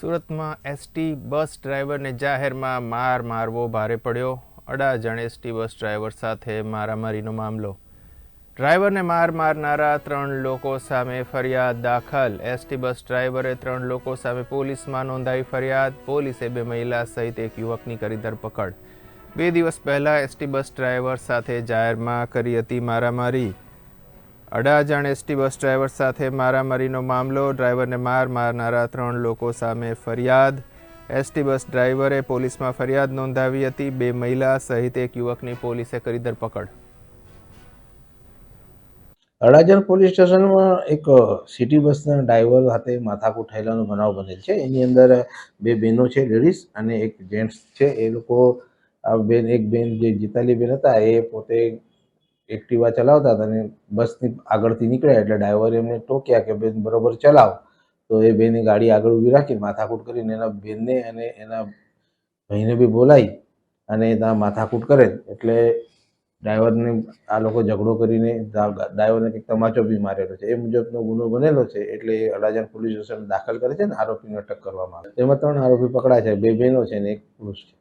સુરતમાં ST bus ડ્રાઈવરને જાહેરમાં માર મારવો ભારે પડ્યો. અડાજણ એસટી બસ ડ્રાઈવર સાથે મારામારીનો મામલો. ડ્રાઈવરને માર મારનારા ત્રણ લોકો સામે ફરિયાદ દાખલ. એસટી બસ ડ્રાઈવરે ત્રણ લોકો સામે પોલીસમાં નોંધાવી ફરિયાદ. પોલીસે બે મહિલા સહિત એક યુવકની કરી ધરપકડ. બે દિવસ પહેલાં એસટી બસ ડ્રાઈવર સાથે જાહેરમાં કરી હતી મારામારી. અડાજણ એસટી બસ ડ્રાઈવર સાથે મારામારીનો મામલો, ડ્રાઈવરને માર મારનારા ત્રણ લોકો સામે ફરિયાદ. એસટી બસ ડ્રાઈવરે પોલીસમાં ફરિયાદ નોંધાવી હતી. બે મહિલા સહિત એક યુવકની પોલીસે કરી ધરપકડ. અડાજણ પોલીસ સ્ટેશનમાં એક સિટી બસના ડ્રાઈવર સાથે માથાકૂટ થયેલાનો બનાવ બનેલ છે. એની અંદર બે બહેનો છે, લેડીઝ અને એક જેન્ટ્સ છે. એ લોકો, આ બેન, એક બેન જે જીતાલી બેન હતા, એ પોતે એક્ટિવા ચલાવતા હતા અને બસની આગળથી નીકળ્યા એટલે ડ્રાઈવરે એમને ટોક્યા કે, બેન, બરોબર ચલાવ. તો એ બેને ગાડી આગળ ઊભી રાખી માથાકૂટ કરીને એના બેનને અને એના ભાઈને બી બોલાવી અને ત્યાં માથાકૂટ કરે. એટલે ડ્રાઈવરને આ લોકો ઝઘડો કરીને ડ્રાઈવરને કંઈક તમાચો બી મારેલો છે. એ મુજબનો ગુનો બનેલો છે એટલે એ અડાજણ પોલીસ સ્ટેશન દાખલ કરે છે ને આરોપીને અટક કરવામાં આવે. તેમાં ત્રણ આરોપી પકડાય છે. બે બહેનો છે ને એક પુરુષ છે.